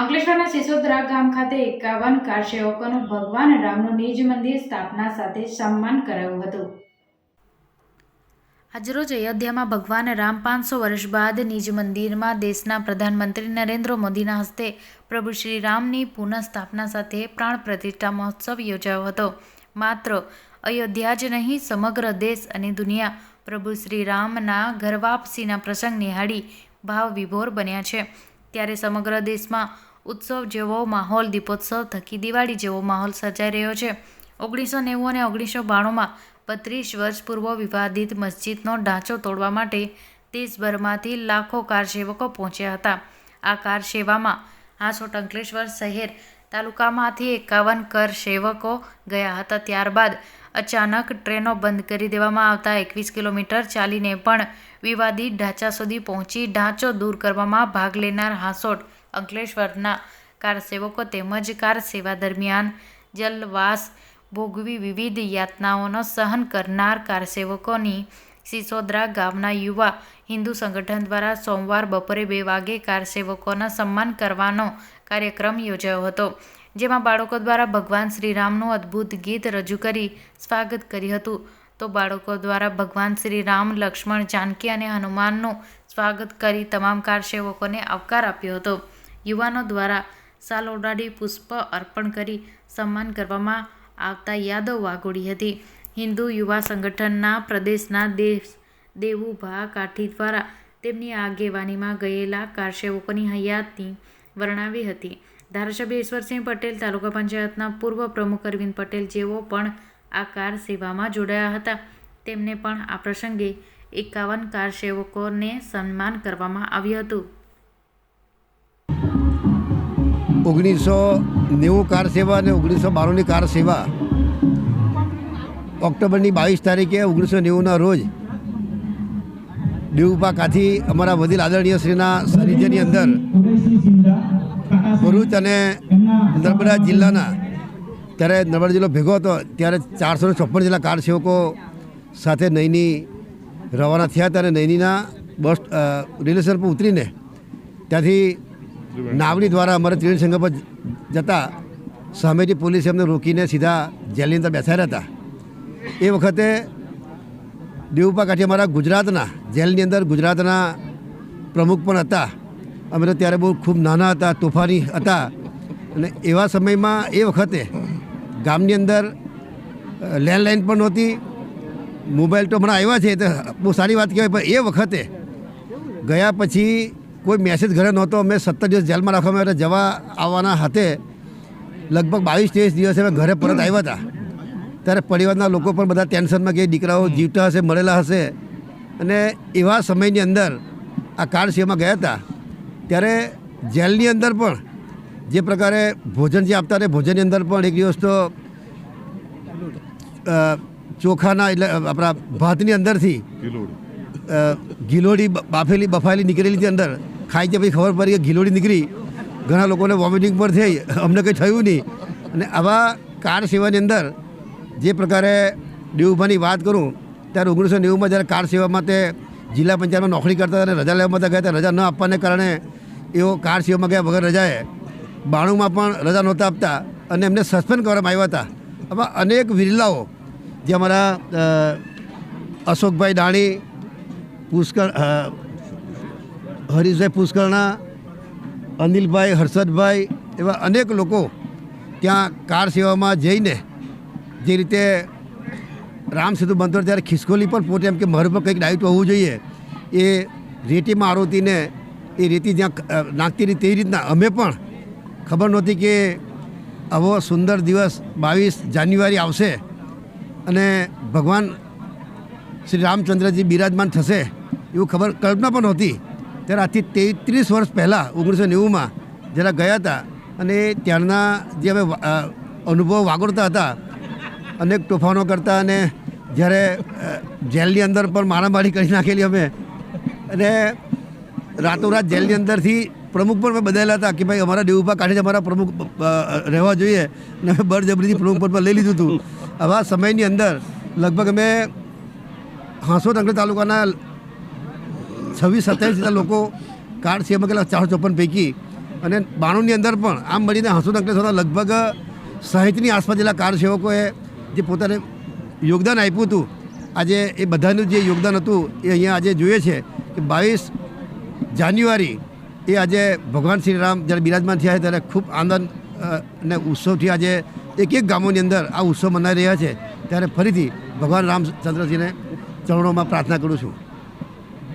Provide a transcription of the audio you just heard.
અંકલેશ્વરના સિસોદરા ગામ ખાતે એકાવન કાર સેવકોનું ભગવાન રામનું નિજ મંદિર સ્થાપના સાથે સન્માન કરાયું હતું. આજરોજ અયોધ્યામાં ભગવાન રામ પાંચસો વર્ષ બાદ નિજ મંદિરમાં દેશના પ્રધાનમંત્રી નરેન્દ્ર મોદીના હસ્તે પ્રભુ શ્રી રામની પુનઃસ્થાપના સાથે પ્રાણ પ્રતિષ્ઠા મહોત્સવ યોજાયો હતો. માત્ર અયોધ્યા જ નહીં, સમગ્ર દેશ અને દુનિયા પ્રભુ શ્રી રામના વાપસીના પ્રસંગ નિહાળી ભાવ વિભોર બન્યા છે. ત્યારે સમગ્ર દેશમાં ઉત્સવ જેવો માહોલ, દીપોત્સવ, થકી દિવાળી જેવો માહોલ સર્જાઈ રહ્યો છે. ઓગણીસો નેવું અને ઓગણીસો બાણુંમાં બત્રીસ વર્ષ પૂર્વ વિવાદિત મસ્જિદનો ઢાંચો તોડવા માટે દેશભરમાંથી લાખો કાર સેવકો પહોંચ્યા હતા. આ કાર સેવામાં હાંસોટ અંકલેશ્વર શહેર તાલુકામાંથી એકાવન કર સેવકો ગયા હતા. ત્યારબાદ અચાનક ટ્રેનો બંધ કરી દેવામાં આવતા એકવીસ કિલોમીટર ચાલીને પણ વિવાદિત ઢાંચા સુધી પહોંચી ઢાંચો દૂર કરવામાં ભાગ લેનાર હાંસોટ અંકલેશ્વરના કારસેવકો તેમજ કાર સેવા દરમિયાન જલવાસ ભોગવી વિવિધ યાતનાઓનો સહન કરનાર કારસેવકોની સિસોદરા ગામના યુવા હિન્દુ સંગઠન દ્વારા સોમવાર બપોરે બે વાગે કારસેવકોના સન્માન કરવાનો કાર્યક્રમ યોજાયો હતો, જેમાં બાળકો દ્વારા ભગવાન શ્રીરામનું અદ્ભુત ગીત રજૂ કરી સ્વાગત કર્યું હતું. તો બાળકો દ્વારા ભગવાન શ્રી રામ લક્ષ્મણ, જાનકી અને હનુમાનનું સ્વાગત કરી તમામ કારસેવકોને આવકાર આપ્યો હતો. યુવાનો દ્વારા સાલ ઓઢાડી પુષ્પ અર્પણ કરી સન્માન કરવામાં આવતા યાદો વાગોડી હતી. હિન્દુ યુવા સંગઠનના પ્રદેશના દેશ દેવુભા કાઠી દ્વારા તેમની આગેવાનીમાં ગયેલા કારસેવકોની હયાતની વર્ણવી હતી. ધારાસભ્ય ઈશ્વરસિંહ પટેલ, તાલુકા પંચાયતના પૂર્વ પ્રમુખ અરવિંદ પટેલ જેઓ પણ આ કાર સેવામાં જોડાયા હતા, તેમને પણ આ પ્રસંગે એકાવન કાર સેવકોને સન્માન કરવામાં આવ્યું હતું. ઓગણીસો નેવું કાર સેવા અને ઓગણીસો બાણુંની કાર સેવા ઓક્ટોબરની બાવીસ તારીખે ઓગણીસો નેવુંના રોજ દેવુપા કાથી અમારા વડીલ આદરણીય શ્રીના સાનિધ્યની અંદર ભરૂચ અને નર્મદા જિલ્લાના ત્યારે નર્મદા જિલ્લો ભેગો હતો, ત્યારે ચારસો છપ્પન જેટલા કાર સેવકો સાથે નૈની રવાના થયા અને નૈનીના બસ રેલવે પર ઉતરીને ત્યાંથી નાવડી દ્વારા અમારે ત્રિવેણી સંગમ પર જતા સામેથી પોલીસે અમને રોકીને સીધા જેલની અંદર બેસાડ્યા હતા. એ વખતે દેવુપા કાઠી અમારા ગુજરાતના, જેલની અંદર ગુજરાતના પ્રમુખ પણ હતા. અમે તો ત્યારે બહુ ખૂબ નાના હતા, તોફાની હતા. અને એવા સમયમાં એ વખતે ગામની અંદર લેન્ડલાઇન પણ નહોતી. મોબાઈલ તો હમણાં આવ્યા છે તો બહુ સારી વાત કહેવાય, પણ એ વખતે ગયા પછી કોઈ મેસેજ ઘરે નહોતો. મેં સત્તર દિવસ જેલમાં રાખવામાં માટે જવા આવવાના હાથે લગભગ બાવીસ ત્રેવીસ દિવસે અમે ઘરે પરત આવ્યા હતા. ત્યારે પરિવારના લોકો પણ બધા ટેન્શનમાં કે દીકરાઓ જીવતા હશે મળેલા હશે. અને એવા સમયની અંદર આ કાર્ડ સેવામાં ગયા હતા. ત્યારે જેલની અંદર પણ જે પ્રકારે ભોજન જે આપતા રહે ભોજનની અંદર પણ એક દિવસ તો ચોખાના એટલે આપણા ભાતની અંદરથી ગિલોડી. બાફેલી બફાયેલી નીકળેલી હતી અંદર. ખાઈ ત્યાં પછી ખબર પડી કે ગિલોડી નીકળી. ઘણા લોકોને વોમિટિંગ પણ થઈ. અમને કંઈ થયું નહીં. અને આવા કાર સેવાની અંદર જે પ્રકારે દેવુભાની વાત કરું, ત્યારે ઓગણીસો નેવુંમાં જ્યારે કાર સેવામાં તે જિલ્લા પંચાયતમાં નોકરી કરતા અને રજા લેવા માટે ગયા હતા, રજા ન આપવાને કારણે એઓ કાર સેવામાં ગયા વગર રજાએ બાણુંમાં પણ રજા નહોતા આપતા અને એમને સસ્પેન્ડ કરવામાં આવ્યા હતા. આવા અનેક વિરલાઓ, જે અમારા અશોકભાઈ દાણી પુષ્કળ હરીશભાઈ પુષ્કળના અનિલભાઈ, હર્ષદભાઈ એવા અનેક લોકો ત્યાં કાર સેવામાં જઈને જે રીતે રામ સેતુ બનતો ત્યારે ખિસકોલી પણ પોતે એમ કે મારું પણ કંઈક ડાયટ હોવું જોઈએ, એ રેતીમાં આરોતીને એ રેતી જ્યાં નાખતી હતી તે રીતના અમે પણ ખબર નહોતી કે આવો સુંદર દિવસ બાવીસ જાન્યુઆરી આવશે અને ભગવાન શ્રી રામચંદ્રજી બિરાજમાન થશે એવું ખબર કલ્પના પણ નહોતી. ત્યારે આજથી તેત્રીસ વર્ષ પહેલાં, ઓગણીસો નેવુંમાં જરા ગયા હતા અને ત્યારના જે અમે અનુભવ વાગોળતા હતા, અનેક તોફાનો કરતા અને જ્યારે જેલની અંદર પણ મારામારી કરી નાખેલી અમે. અને રાતોરાત જેલની અંદરથી પ્રમુખ પણ અમે બદલાયેલા હતા કે ભાઈ અમારા દેવુભા કાઢે જ અમારા પ્રમુખ રહેવા જોઈએ અને અમે બળજબરીથી પ્રમુખ પદ પર લઈ લીધું હતું. આવા સમયની અંદર લગભગ અમે હાંસોદ અંકલેજ તાલુકાના છવ્વીસ સત્યાવીસ જેટલા લોકો કાર્ડ છે, એમાં કેટલા? ચારસો ચોપન પૈકી. અને બાણુંની અંદર પણ આમ મળીને હસુદ અંકલેશ્વરના લગભગ સાહીઠની આસપાસ જેટલા કાર સેવકોએ જે પોતાને યોગદાન આપ્યું હતું, આજે એ બધાનું જે યોગદાન હતું, એ અહીંયા આજે જોઈએ છે કે બાવીસ જાન્યુઆરી એ આજે ભગવાન શ્રી રામ જ્યારે બિરાજમાન થયા છે, ત્યારે ખૂબ આનંદ અને ઉત્સવથી આજે એક એક ગામોની અંદર આ ઉત્સવ મનાઈ રહ્યા છે. ત્યારે ફરીથી ભગવાન રામચંદ્રજીને ચરણોમાં પ્રાર્થના કરું છું.